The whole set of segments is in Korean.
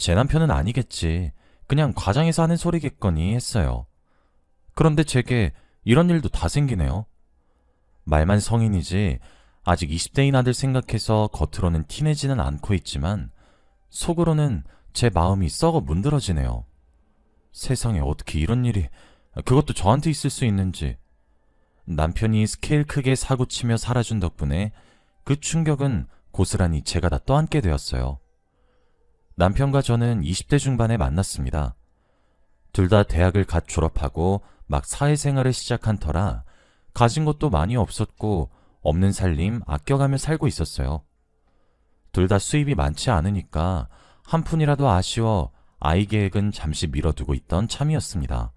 제 남편은 아니겠지. 그냥 과장해서 하는 소리겠거니 했어요. 그런데 제게 이런 일도 다 생기네요. 말만 성인이지 아직 20대인 아들 생각해서 겉으로는 티내지는 않고 있지만 속으로는 제 마음이 썩어 문드러지네요. 세상에 어떻게 이런 일이 그것도 저한테 있을 수 있는지 남편이 스케일 크게 사고치며 살아준 덕분에 그 충격은 고스란히 제가 다 떠안게 되었어요. 남편과 저는 20대 중반에 만났습니다. 둘 다 대학을 갓 졸업하고 막 사회생활을 시작한 터라 가진 것도 많이 없었고 없는 살림 아껴가며 살고 있었어요. 둘 다 수입이 많지 않으니까 한 푼이라도 아쉬워 아이 계획은 잠시 미뤄두고 있던 참이었습니다.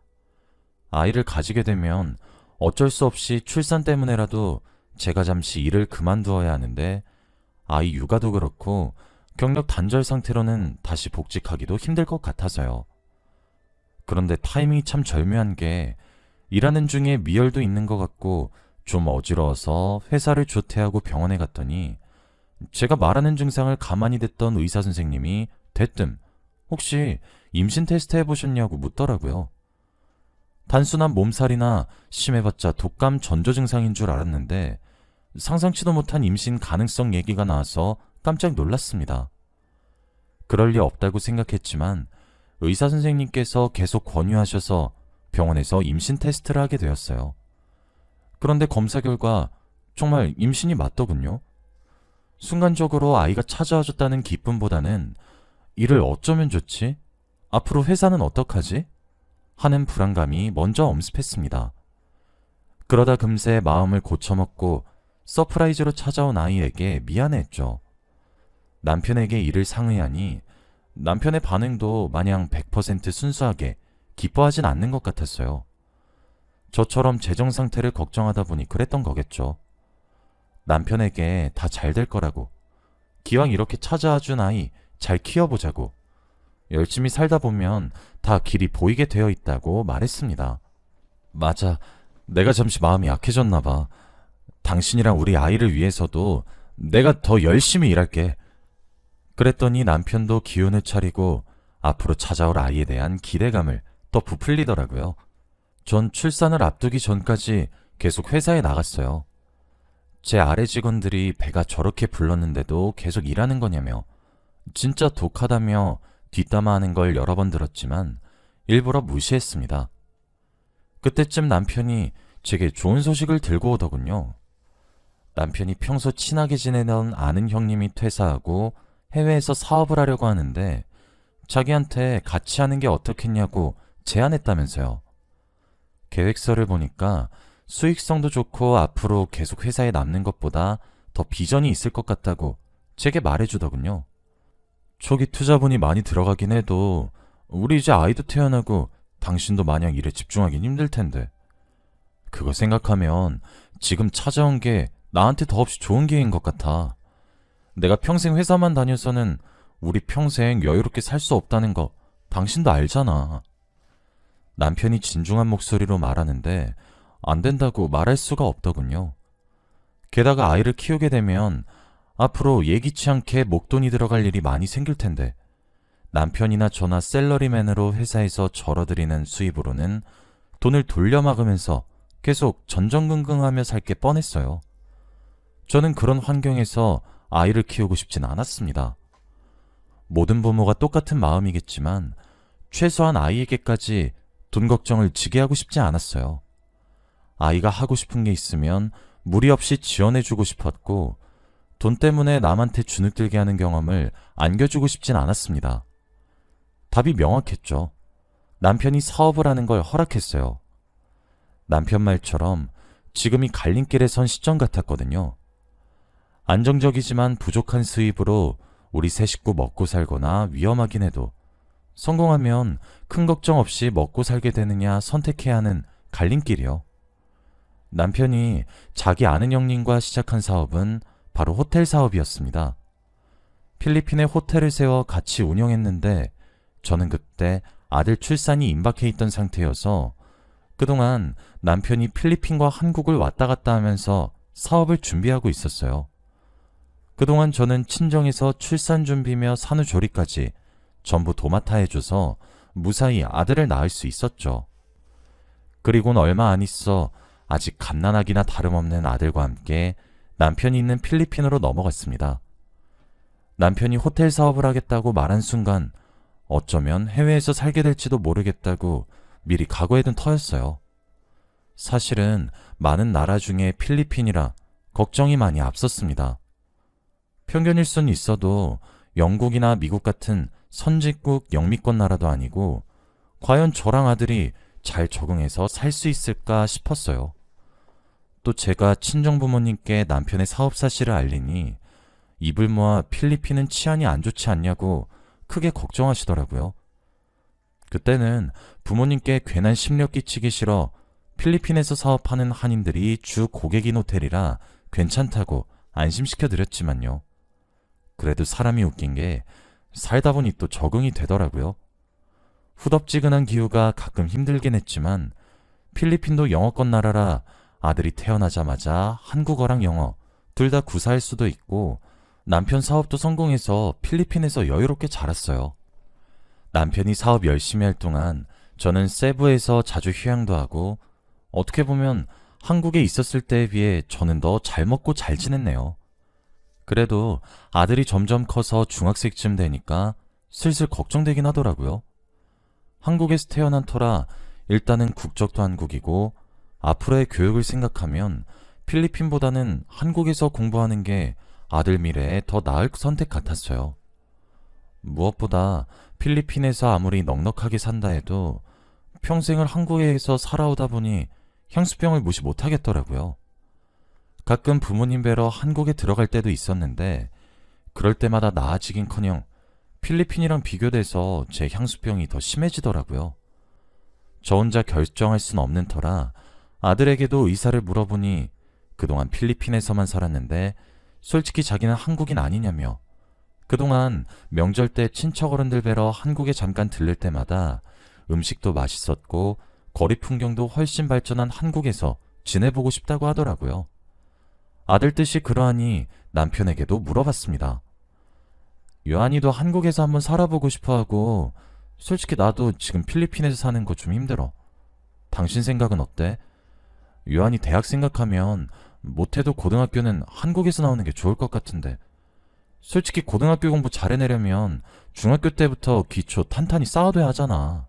아이를 가지게 되면 어쩔 수 없이 출산 때문에라도 제가 잠시 일을 그만두어야 하는데 아이 육아도 그렇고 경력 단절 상태로는 다시 복직하기도 힘들 것 같아서요. 그런데 타이밍이 참 절묘한 게 일하는 중에 미열도 있는 것 같고 좀 어지러워서 회사를 조퇴하고 병원에 갔더니 제가 말하는 증상을 가만히 듣던 의사 선생님이 대뜸 혹시 임신 테스트 해보셨냐고 묻더라고요. 단순한 몸살이나 심해봤자 독감 전조 증상인 줄 알았는데 상상치도 못한 임신 가능성 얘기가 나와서 깜짝 놀랐습니다. 그럴 리 없다고 생각했지만 의사 선생님께서 계속 권유하셔서 병원에서 임신 테스트를 하게 되었어요. 그런데 검사 결과 정말 임신이 맞더군요. 순간적으로 아이가 찾아와줬다는 기쁨보다는 이를 어쩌면 좋지? 앞으로 회사는 어떡하지? 하는 불안감이 먼저 엄습했습니다. 그러다 금세 마음을 고쳐먹고 서프라이즈로 찾아온 아이에게 미안했죠. 남편에게 이를 상의하니 남편의 반응도 마냥 100% 순수하게 기뻐하진 않는 것 같았어요. 저처럼 재정 상태를 걱정하다 보니 그랬던 거겠죠. 남편에게 다 잘 될 거라고. 기왕 이렇게 찾아와 준 아이 잘 키워보자고. 열심히 살다 보면 다 길이 보이게 되어 있다고 말했습니다. 맞아. 내가 잠시 마음이 약해졌나 봐. 당신이랑 우리 아이를 위해서도 내가 더 열심히 일할게. 그랬더니 남편도 기운을 차리고 앞으로 찾아올 아이에 대한 기대감을 더 부풀리더라고요. 전 출산을 앞두기 전까지 계속 회사에 나갔어요. 제 아래 직원들이 배가 저렇게 불렀는데도 계속 일하는 거냐며 진짜 독하다며 뒷담화하는 걸 여러 번 들었지만 일부러 무시했습니다. 그때쯤 남편이 제게 좋은 소식을 들고 오더군요. 남편이 평소 친하게 지내던 아는 형님이 퇴사하고 해외에서 사업을 하려고 하는데 자기한테 같이 하는 게 어떻겠냐고 제안했다면서요. 계획서를 보니까 수익성도 좋고 앞으로 계속 회사에 남는 것보다 더 비전이 있을 것 같다고 제게 말해주더군요. 초기 투자분이 많이 들어가긴 해도 우리 이제 아이도 태어나고 당신도 마냥 일에 집중하긴 힘들 텐데. 그거 생각하면 지금 찾아온 게 나한테 더없이 좋은 기회인 것 같아. 내가 평생 회사만 다녀서는 우리 평생 여유롭게 살 수 없다는 거 당신도 알잖아. 남편이 진중한 목소리로 말하는데 안 된다고 말할 수가 없더군요. 게다가 아이를 키우게 되면 앞으로 예기치 않게 목돈이 들어갈 일이 많이 생길 텐데 남편이나 저나 셀러리맨으로 회사에서 절어들이는 수입으로는 돈을 돌려막으면서 계속 전전긍긍하며 살 게 뻔했어요. 저는 그런 환경에서 아이를 키우고 싶진 않았습니다. 모든 부모가 똑같은 마음이겠지만 최소한 아이에게까지 돈 걱정을 지게 하고 싶지 않았어요. 아이가 하고 싶은 게 있으면 무리 없이 지원해주고 싶었고 돈 때문에 남한테 주눅들게 하는 경험을 안겨주고 싶진 않았습니다. 답이 명확했죠. 남편이 사업을 하는 걸 허락했어요. 남편 말처럼 지금이 갈림길에 선 시점 같았거든요. 안정적이지만 부족한 수입으로 우리 세 식구 먹고 살거나 위험하긴 해도 성공하면 큰 걱정 없이 먹고 살게 되느냐 선택해야 하는 갈림길이요. 남편이 자기 아는 형님과 시작한 사업은 바로 호텔 사업이었습니다. 필리핀에 호텔을 세워 같이 운영했는데 저는 그때 아들 출산이 임박해 있던 상태여서 그동안 남편이 필리핀과 한국을 왔다 갔다 하면서 사업을 준비하고 있었어요. 그동안 저는 친정에서 출산 준비며 산후조리까지 전부 도맡아 해줘서 무사히 아들을 낳을 수 있었죠. 그리고는 얼마 안 있어 아직 갓난아기나 다름없는 아들과 함께 남편이 있는 필리핀으로 넘어갔습니다. 남편이 호텔 사업을 하겠다고 말한 순간 어쩌면 해외에서 살게 될지도 모르겠다고 미리 각오해둔 터였어요. 사실은 많은 나라 중에 필리핀이라 걱정이 많이 앞섰습니다. 편견일 순 있어도 영국이나 미국 같은 선진국 영미권 나라도 아니고 과연 저랑 아들이 잘 적응해서 살 수 있을까 싶었어요. 또 제가 친정 부모님께 남편의 사업 사실을 알리니 입을 모아 필리핀은 치안이 안 좋지 않냐고 크게 걱정하시더라고요. 그때는 부모님께 괜한 심려 끼치기 싫어 필리핀에서 사업하는 한인들이 주 고객인 호텔이라 괜찮다고 안심시켜 드렸지만요. 그래도 사람이 웃긴 게 살다 보니 또 적응이 되더라고요. 후덥지근한 기후가 가끔 힘들긴 했지만 필리핀도 영어권 나라라 아들이 태어나자마자 한국어랑 영어 둘 다 구사할 수도 있고 남편 사업도 성공해서 필리핀에서 여유롭게 자랐어요. 남편이 사업 열심히 할 동안 저는 세부에서 자주 휴양도 하고 어떻게 보면 한국에 있었을 때에 비해 저는 더 잘 먹고 잘 지냈네요. 그래도 아들이 점점 커서 중학생쯤 되니까 슬슬 걱정되긴 하더라고요. 한국에서 태어난 터라 일단은 국적도 한국이고 앞으로의 교육을 생각하면 필리핀보다는 한국에서 공부하는 게 아들 미래에 더 나을 선택 같았어요. 무엇보다 필리핀에서 아무리 넉넉하게 산다 해도 평생을 한국에서 살아오다 보니 향수병을 무시 못하겠더라고요. 가끔 부모님 뵈러 한국에 들어갈 때도 있었는데 그럴 때마다 나아지긴커녕 필리핀이랑 비교돼서 제 향수병이 더 심해지더라고요. 저 혼자 결정할 순 없는 터라 아들에게도 의사를 물어보니 그동안 필리핀에서만 살았는데 솔직히 자기는 한국인 아니냐며 그동안 명절 때 친척 어른들 뵈러 한국에 잠깐 들릴 때마다 음식도 맛있었고 거리 풍경도 훨씬 발전한 한국에서 지내보고 싶다고 하더라고요. 아들 뜻이 그러하니 남편에게도 물어봤습니다. 요한이도 한국에서 한번 살아보고 싶어 하고 솔직히 나도 지금 필리핀에서 사는 거 좀 힘들어. 당신 생각은 어때? 요한이 대학 생각하면 못해도 고등학교는 한국에서 나오는 게 좋을 것 같은데 솔직히 고등학교 공부 잘해내려면 중학교 때부터 기초 탄탄히 쌓아둬야 하잖아.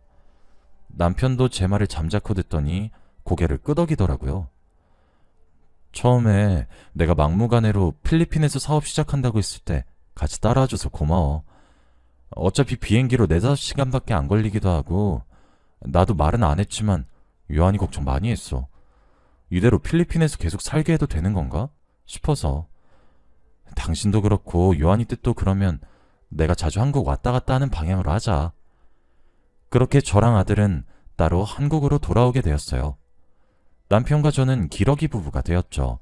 남편도 제 말을 잠자코 듣더니 고개를 끄덕이더라고요. 처음에 내가 막무가내로 필리핀에서 사업 시작한다고 했을 때 같이 따라와줘서 고마워. 어차피 비행기로 4, 5시간밖에 안 걸리기도 하고 나도 말은 안 했지만 요한이 걱정 많이 했어. 이대로 필리핀에서 계속 살게 해도 되는 건가? 싶어서. 당신도 그렇고 요한이 뜻도 그러면 내가 자주 한국 왔다 갔다 하는 방향으로 하자. 그렇게 저랑 아들은 따로 한국으로 돌아오게 되었어요. 남편과 저는 기러기 부부가 되었죠.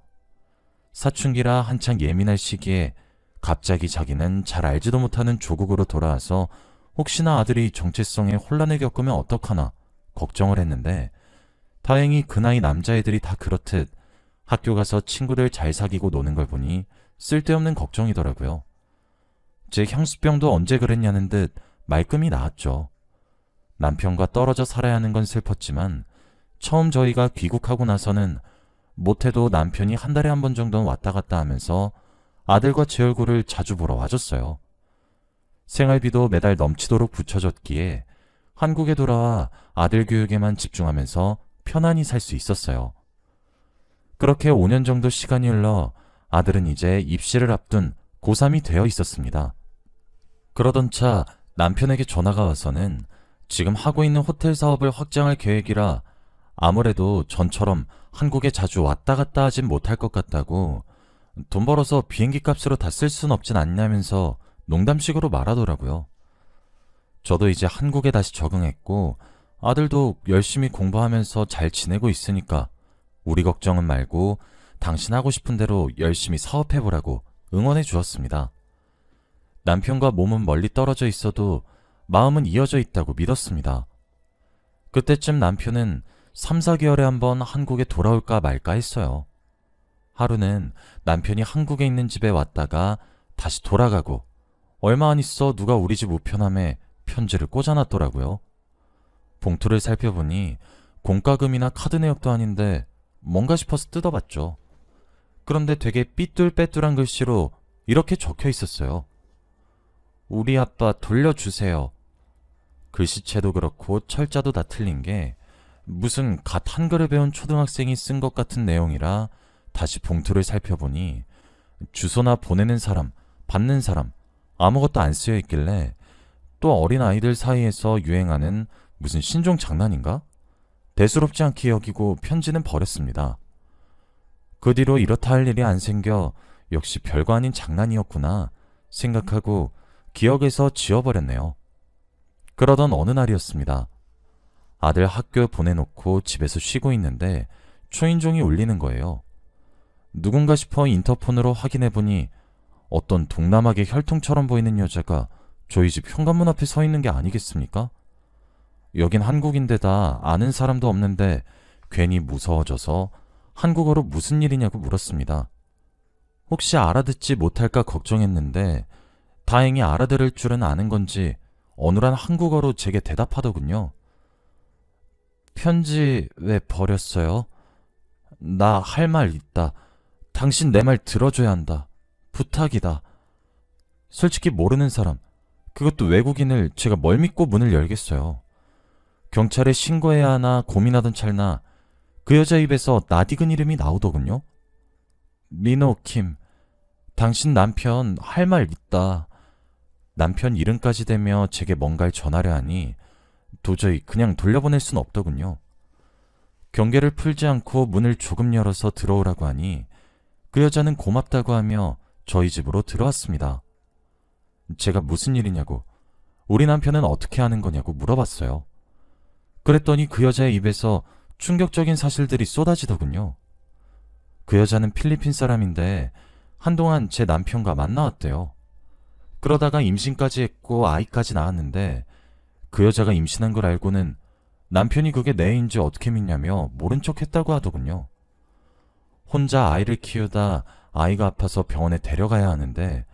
사춘기라 한창 예민할 시기에 갑자기 자기는 잘 알지도 못하는 조국으로 돌아와서 혹시나 아들이 정체성에 혼란을 겪으면 어떡하나 걱정을 했는데 다행히 그 나이 남자애들이 다 그렇듯 학교 가서 친구들 잘 사귀고 노는 걸 보니 쓸데없는 걱정이더라고요. 제 향수병도 언제 그랬냐는 듯 말끔히 나았죠. 남편과 떨어져 살아야 하는 건 슬펐지만 처음 저희가 귀국하고 나서는 못해도 남편이 한 달에 한 번 정도는 왔다 갔다 하면서 아들과 제 얼굴을 자주 보러 와줬어요. 생활비도 매달 넘치도록 붙여줬기에 한국에 돌아와 아들 교육에만 집중하면서 편안히 살 수 있었어요. 그렇게 5년 정도 시간이 흘러 아들은 이제 입시를 앞둔 고3이 되어 있었습니다. 그러던 차 남편에게 전화가 와서는 지금 하고 있는 호텔 사업을 확장할 계획이라 아무래도 전처럼 한국에 자주 왔다 갔다 하진 못할 것 같다고 돈 벌어서 비행기 값으로 다 쓸 순 없진 않냐면서 농담식으로 말하더라고요. 저도 이제 한국에 다시 적응했고 아들도 열심히 공부하면서 잘 지내고 있으니까 우리 걱정은 말고 당신 하고 싶은 대로 열심히 사업해보라고 응원해 주었습니다. 남편과 몸은 멀리 떨어져 있어도 마음은 이어져 있다고 믿었습니다. 그때쯤 남편은 3, 4개월에 한 번 한국에 돌아올까 말까 했어요. 하루는 남편이 한국에 있는 집에 왔다가 다시 돌아가고 얼마 안 있어 누가 우리 집 우편함에 편지를 꽂아놨더라고요. 봉투를 살펴보니 공과금이나 카드 내역도 아닌데 뭔가 싶어서 뜯어봤죠. 그런데 되게 삐뚤빼뚤한 글씨로 이렇게 적혀 있었어요. 우리 아빠 돌려주세요. 글씨체도 그렇고 철자도 다 틀린 게 무슨 갓 한글을 배운 초등학생이 쓴 것 같은 내용이라 다시 봉투를 살펴보니 주소나 보내는 사람, 받는 사람 아무것도 안 쓰여 있길래 또 어린 아이들 사이에서 유행하는 무슨 신종 장난인가? 대수롭지 않게 여기고 편지는 버렸습니다. 그 뒤로 이렇다 할 일이 안 생겨 역시 별거 아닌 장난이었구나 생각하고 기억에서 지워버렸네요. 그러던 어느 날이었습니다. 아들 학교 보내놓고 집에서 쉬고 있는데 초인종이 울리는 거예요. 누군가 싶어 인터폰으로 확인해보니 어떤 동남아계 혈통처럼 보이는 여자가 저희 집 현관문 앞에 서 있는 게 아니겠습니까? 여긴 한국인데다 아는 사람도 없는데 괜히 무서워져서 한국어로 무슨 일이냐고 물었습니다. 혹시 알아듣지 못할까 걱정했는데 다행히 알아들을 줄은 아는 건지 어눌한 한국어로 제게 대답하더군요. 편지 왜 버렸어요? 나 할 말 있다. 당신 내 말 들어줘야 한다. 부탁이다. 솔직히 모르는 사람, 그것도 외국인을 제가 뭘 믿고 문을 열겠어요. 경찰에 신고해야 하나 고민하던 찰나 그 여자 입에서 낯익은 이름이 나오더군요. 민호 킴, 당신 남편 할 말 있다. 남편 이름까지 대며 제게 뭔가를 전하려 하니 도저히 그냥 돌려보낼 순 없더군요. 경계를 풀지 않고 문을 조금 열어서 들어오라고 하니 그 여자는 고맙다고 하며 저희 집으로 들어왔습니다. 제가 무슨 일이냐고, 우리 남편은 어떻게 하는 거냐고 물어봤어요. 그랬더니 그 여자의 입에서 충격적인 사실들이 쏟아지더군요. 그 여자는 필리핀 사람인데 한동안 제 남편과 만나왔대요. 그러다가 임신까지 했고 아이까지 낳았는데 그 여자가 임신한 걸 알고는 남편이 그게 내 애인지 어떻게 믿냐며 모른 척 했다고 하더군요. 혼자 아이를 키우다 아이가 아파서 병원에 데려가야 하는데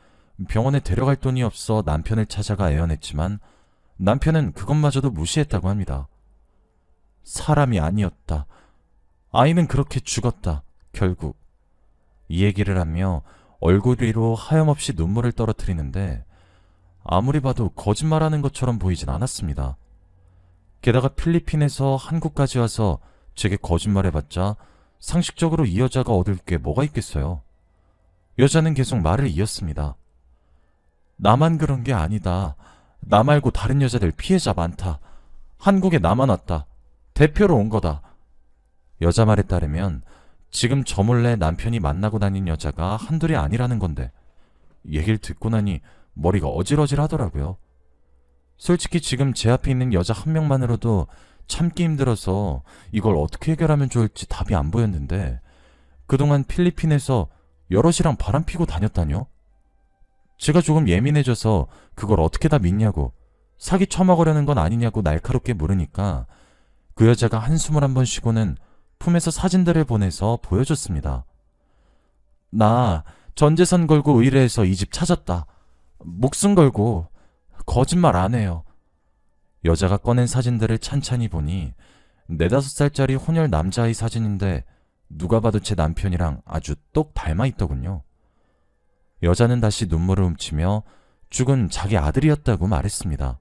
병원에 데려갈 돈이 없어 남편을 찾아가 애원했지만 남편은 그것마저도 무시했다고 합니다. 사람이 아니었다. 아이는 그렇게 죽었다. 결국. 이 얘기를 하며 얼굴 위로 하염없이 눈물을 떨어뜨리는데 아무리 봐도 거짓말하는 것처럼 보이진 않았습니다. 게다가 필리핀에서 한국까지 와서 제게 거짓말해봤자 상식적으로 이 여자가 얻을 게 뭐가 있겠어요. 여자는 계속 말을 이었습니다. 나만 그런 게 아니다. 나 말고 다른 여자들 피해자 많다. 한국에 나만 왔다. 대표로 온 거다. 여자 말에 따르면 지금 저 몰래 남편이 만나고 다닌 여자가 한둘이 아니라는 건데 얘기를 듣고 나니 머리가 어질어질 하더라고요. 솔직히 지금 제 앞에 있는 여자 한 명만으로도 참기 힘들어서 이걸 어떻게 해결하면 좋을지 답이 안 보였는데 그동안 필리핀에서 여럿이랑 바람 피고 다녔다뇨? 제가 조금 예민해져서 그걸 어떻게 다 믿냐고 사기 쳐먹으려는 건 아니냐고 날카롭게 물으니까 그 여자가 한숨을 한 번 쉬고는 품에서 사진들을 보내서 보여줬습니다. 나 전재산 걸고 의뢰해서 이 집 찾았다. 목숨 걸고 거짓말 안 해요. 여자가 꺼낸 사진들을 찬찬히 보니 네다섯 살짜리 혼혈 남자아이 사진인데 누가 봐도 제 남편이랑 아주 똑 닮아 있더군요. 여자는 다시 눈물을 훔치며 죽은 자기 아들이었다고 말했습니다.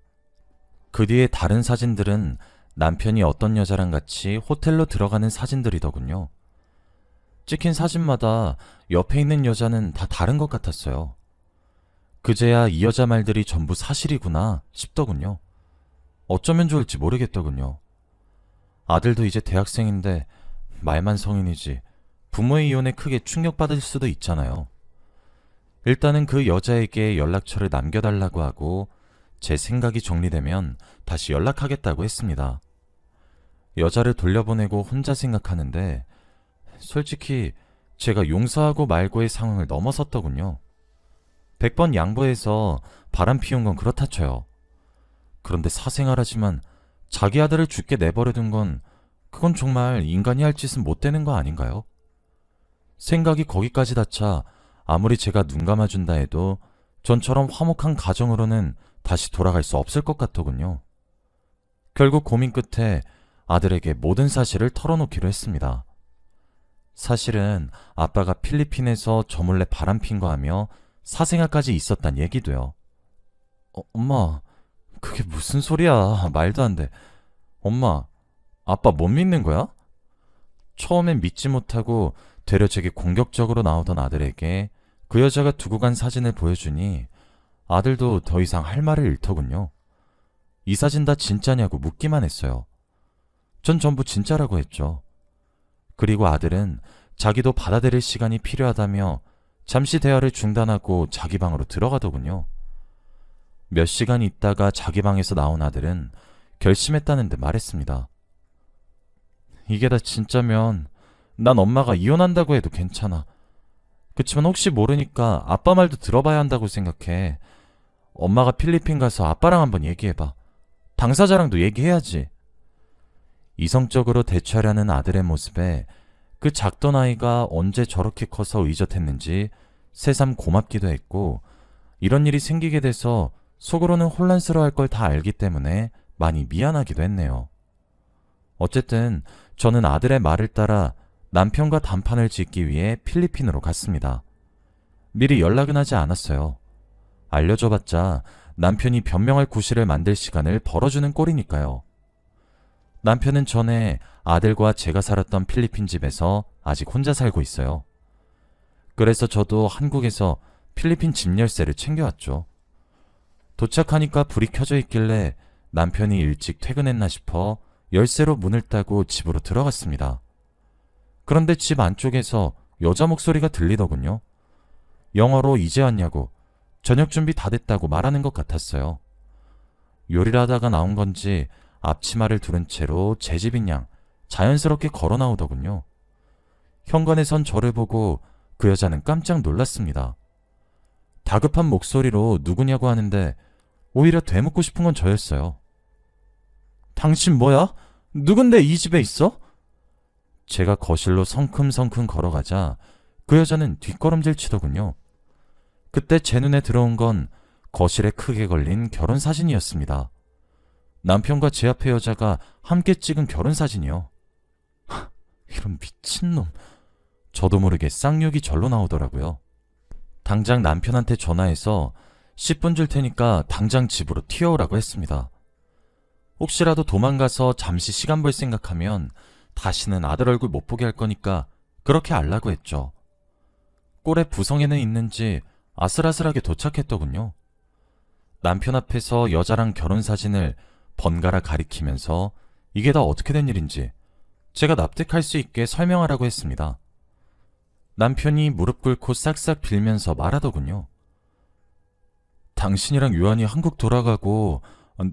그 뒤에 다른 사진들은 남편이 어떤 여자랑 같이 호텔로 들어가는 사진들이더군요. 찍힌 사진마다 옆에 있는 여자는 다 다른 것 같았어요. 그제야 이 여자 말들이 전부 사실이구나 싶더군요. 어쩌면 좋을지 모르겠더군요. 아들도 이제 대학생인데 말만 성인이지 부모의 이혼에 크게 충격받을 수도 있잖아요. 일단은 그 여자에게 연락처를 남겨달라고 하고 제 생각이 정리되면 다시 연락하겠다고 했습니다. 여자를 돌려보내고 혼자 생각하는데 솔직히 제가 용서하고 말고의 상황을 넘어섰더군요. 100번 양보해서 바람 피운 건 그렇다 쳐요. 그런데 사생활하지만 자기 아들을 죽게 내버려둔 건 그건 정말 인간이 할 짓은 못 되는 거 아닌가요? 생각이 거기까지 닿자 아무리 제가 눈 감아준다 해도 전처럼 화목한 가정으로는 다시 돌아갈 수 없을 것 같더군요. 결국 고민 끝에 아들에게 모든 사실을 털어놓기로 했습니다. 사실은 아빠가 필리핀에서 저 몰래 바람핀 거 하며 사생활까지 있었단 얘기도요. 어, 엄마, 그게 무슨 소리야. 말도 안 돼. 엄마, 아빠 못 믿는 거야? 처음엔 믿지 못하고 되려 제게 공격적으로 나오던 아들에게 그 여자가 두고 간 사진을 보여주니 아들도 더 이상 할 말을 잃더군요. 이 사진 다 진짜냐고 묻기만 했어요. 전 전부 진짜라고 했죠. 그리고 아들은 자기도 받아들일 시간이 필요하다며 잠시 대화를 중단하고 자기 방으로 들어가더군요. 몇 시간 있다가 자기 방에서 나온 아들은 결심했다는 듯 말했습니다. 이게 다 진짜면 난 엄마가 이혼한다고 해도 괜찮아. 그치만 혹시 모르니까 아빠 말도 들어봐야 한다고 생각해. 엄마가 필리핀 가서 아빠랑 한번 얘기해봐. 당사자랑도 얘기해야지. 이성적으로 대처하려는 아들의 모습에 그 작던 아이가 언제 저렇게 커서 의젓했는지 새삼 고맙기도 했고 이런 일이 생기게 돼서 속으로는 혼란스러워할 걸 다 알기 때문에 많이 미안하기도 했네요. 어쨌든 저는 아들의 말을 따라 남편과 단판을 짓기 위해 필리핀으로 갔습니다. 미리 연락은 하지 않았어요. 알려줘봤자 남편이 변명할 구실을 만들 시간을 벌어주는 꼴이니까요. 남편은 전에 아들과 제가 살았던 필리핀 집에서 아직 혼자 살고 있어요. 그래서 저도 한국에서 필리핀 집 열쇠를 챙겨왔죠. 도착하니까 불이 켜져 있길래 남편이 일찍 퇴근했나 싶어 열쇠로 문을 따고 집으로 들어갔습니다. 그런데 집 안쪽에서 여자 목소리가 들리더군요. 영어로 이제 왔냐고 저녁 준비 다 됐다고 말하는 것 같았어요. 요리를 하다가 나온 건지 앞치마를 두른 채로 제 집인 양 자연스럽게 걸어 나오더군요. 현관에선 저를 보고 그 여자는 깜짝 놀랐습니다. 다급한 목소리로 누구냐고 하는데 오히려 되묻고 싶은 건 저였어요. 당신 뭐야? 누군데 이 집에 있어? 제가 거실로 성큼성큼 걸어가자 그 여자는 뒷걸음질 치더군요. 그때 제 눈에 들어온 건 거실에 크게 걸린 결혼 사진이었습니다. 남편과 제 앞의 여자가 함께 찍은 결혼 사진이요. 하, 이런 미친놈. 저도 모르게 쌍욕이 절로 나오더라고요. 당장 남편한테 전화해서 10분 줄 테니까 당장 집으로 튀어오라고 했습니다. 혹시라도 도망가서 잠시 시간 벌 생각하면 다시는 아들 얼굴 못 보게 할 거니까 그렇게 알라고 했죠. 꼴에 부성에는 있는지 아슬아슬하게 도착했더군요. 남편 앞에서 여자랑 결혼 사진을 번갈아 가리키면서 이게 다 어떻게 된 일인지 제가 납득할 수 있게 설명하라고 했습니다. 남편이 무릎 꿇고 싹싹 빌면서 말하더군요. 당신이랑 유한이 한국 돌아가고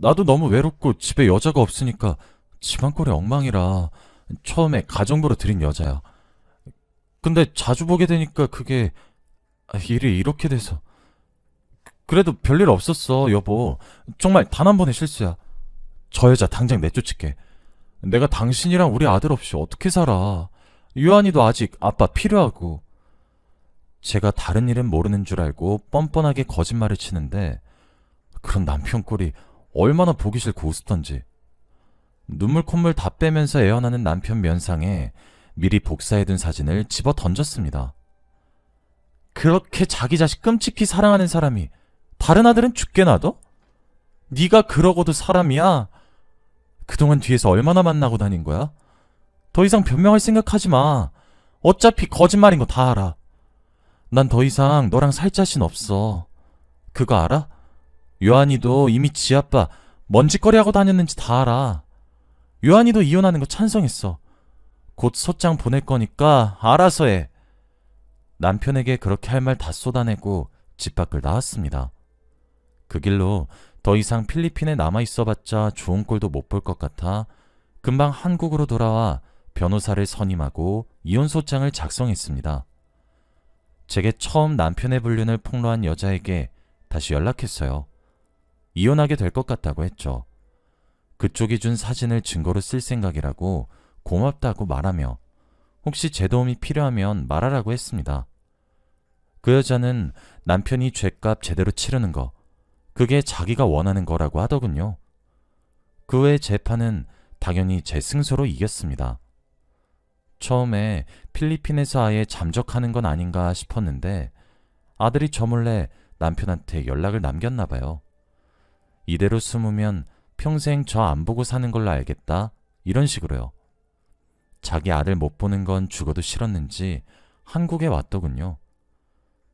나도 너무 외롭고 집에 여자가 없으니까 집안 꼴이 엉망이라 처음에 가정부로 들인 여자야. 근데 자주 보게 되니까 그게 일이 이렇게 돼서 그래도 별일 없었어 여보 정말 단 한 번의 실수야 저 여자 당장 내쫓을게 내가 당신이랑 우리 아들 없이 어떻게 살아 유한이도 아직 아빠 필요하고 제가 다른 일은 모르는 줄 알고 뻔뻔하게 거짓말을 치는데 그런 남편 꼴이 얼마나 보기 싫고 우습던지 눈물 콧물 다 빼면서 애원하는 남편 면상에 미리 복사해둔 사진을 집어 던졌습니다. 그렇게 자기 자식 끔찍히 사랑하는 사람이 다른 아들은 죽게 놔둬? 네가 그러고도 사람이야? 그동안 뒤에서 얼마나 만나고 다닌 거야? 더 이상 변명할 생각하지 마. 어차피 거짓말인 거 다 알아. 난 더 이상 너랑 살 자신 없어. 그거 알아? 요한이도 이미 지 아빠 먼지거리 하고 다녔는지 다 알아. 요한이도 이혼하는 거 찬성했어. 곧 소장 보낼 거니까 알아서 해. 남편에게 그렇게 할 말 다 쏟아내고 집 밖을 나왔습니다. 그 길로 더 이상 필리핀에 남아 있어봤자 좋은 꼴도 못 볼 것 같아 금방 한국으로 돌아와 변호사를 선임하고 이혼 소장을 작성했습니다. 제게 처음 남편의 불륜을 폭로한 여자에게 다시 연락했어요. 이혼하게 될 것 같다고 했죠. 그쪽이 준 사진을 증거로 쓸 생각이라고 고맙다고 말하며 혹시 제 도움이 필요하면 말하라고 했습니다. 그 여자는 남편이 죄값 제대로 치르는 거, 그게 자기가 원하는 거라고 하더군요. 그 외 재판은 당연히 제 승소로 이겼습니다. 처음에 필리핀에서 아예 잠적하는 건 아닌가 싶었는데 아들이 저 몰래 남편한테 연락을 남겼나 봐요. 이대로 숨으면 평생 저 안 보고 사는 걸로 알겠다. 이런 식으로요. 자기 아들 못 보는 건 죽어도 싫었는지 한국에 왔더군요.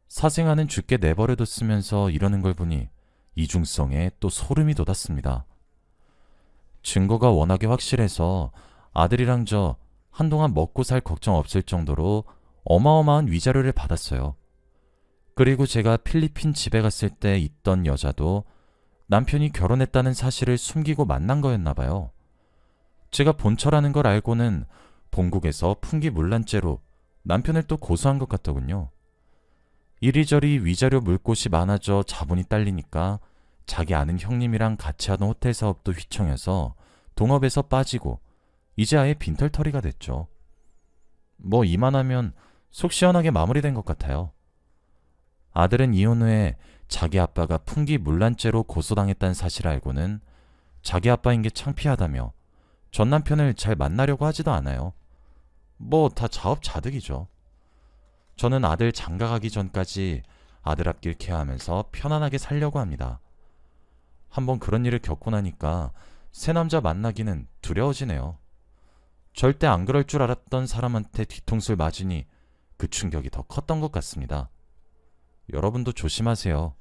사생아는 죽게 내버려뒀으면서 이러는 걸 보니 이중성에 또 소름이 돋았습니다. 증거가 워낙에 확실해서 아들이랑 저 한동안 먹고 살 걱정 없을 정도로 어마어마한 위자료를 받았어요. 그리고 제가 필리핀 집에 갔을 때 있던 여자도 남편이 결혼했다는 사실을 숨기고 만난 거였나 봐요. 제가 본처라는 걸 알고는 본국에서 풍기물란죄로 남편을 또 고소한 것 같더군요. 이리저리 위자료 물 곳이 많아져 자본이 딸리니까 자기 아는 형님이랑 같이 하던 호텔 사업도 휘청여서 동업에서 빠지고 이제 아예 빈털터리가 됐죠. 뭐 이만하면 속 시원하게 마무리된 것 같아요. 아들은 이혼 후에 자기 아빠가 풍기 물란죄로 고소당했다는 사실 알고는 자기 아빠인 게 창피하다며 전 남편을 잘 만나려고 하지도 않아요. 뭐 다 자업자득이죠. 저는 아들 장가 가기 전까지 아들 앞길 케어하면서 편안하게 살려고 합니다. 한번 그런 일을 겪고 나니까 새 남자 만나기는 두려워지네요. 절대 안 그럴 줄 알았던 사람한테 뒤통수를 맞으니 그 충격이 더 컸던 것 같습니다. 여러분도 조심하세요.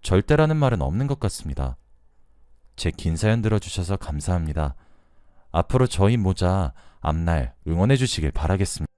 절대라는 말은 없는 것 같습니다. 제 긴 사연 들어주셔서 감사합니다. 앞으로 저희 모자 앞날 응원해 주시길 바라겠습니다.